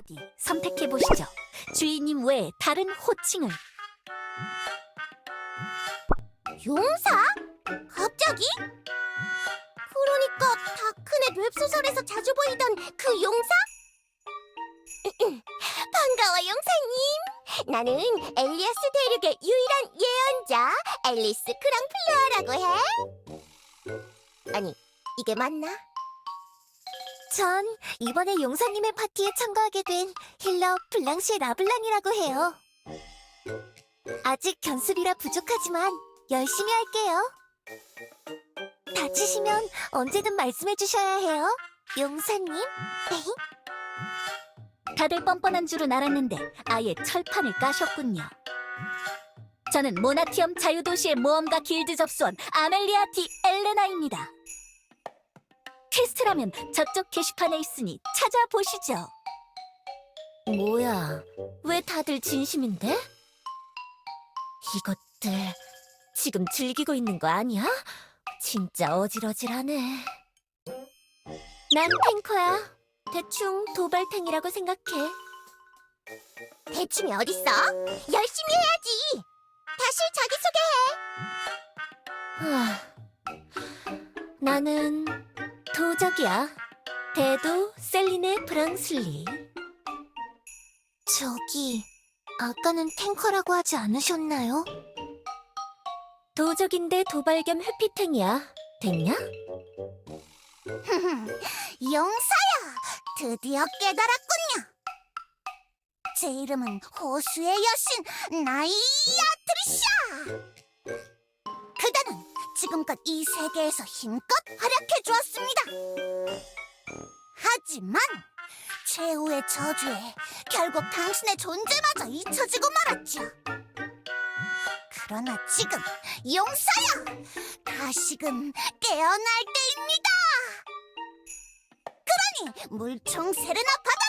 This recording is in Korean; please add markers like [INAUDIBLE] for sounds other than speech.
어디 선택해 보시죠. 주인님 외에 다른 호칭을. 용사? 갑자기? 그러니까 다크넷 웹소설에서 자주 보이던 그 용사? [CLEARS THROAT] 반가워 용사님. 나는 엘리아스 대륙의 유일한 예언자 앨리스 크랑플레어라고 해. 아니 이게 맞나? 전 이번에 용사님의 파티에 참가하게 된 힐러 블랑시 라블랑이라고 해요. 아직 견습이라 부족하지만 열심히 할게요. 다치시면 언제든 말씀해 주셔야 해요. 용사님. 다들 뻔뻔한 줄은 알았는데 아예 철판을 까셨군요. 저는 모나티엄 자유도시의 모험가 길드 접수원 아멜리아 디 엘레나입니다. 퀘스트라면 저쪽 게시판에 있으니 찾아보시죠. 뭐야, 왜 다들 진심인데? 이것들 지금 즐기고 있는 거 아니야? 진짜 어질어질하네. 난 탱커야. 대충 도발탱이라고 생각해. 대충이 어딨어? 열심히 해야지. 다시 자기소개해. 하, 나는 도적이야. 대도 셀리네 브랑슬리. 저기 아까는 탱커라고 하지 않으셨나요? 도적인데 도발 겸 회피탱이야. 됐냐? [LAUGHS] 용사야, 드디어 깨달았군요. 제 이름은 호수의 여신 나이아트리샤. 지금껏 이 세계에서 힘껏 활약해 주었습니다. 하지만 최후의 저주에 결국 당신의 존재마저 잊혀지고 말았죠. 그러나 지금 용사야, 다시금 깨어날 때입니다. 그러니 물총 세레나 파티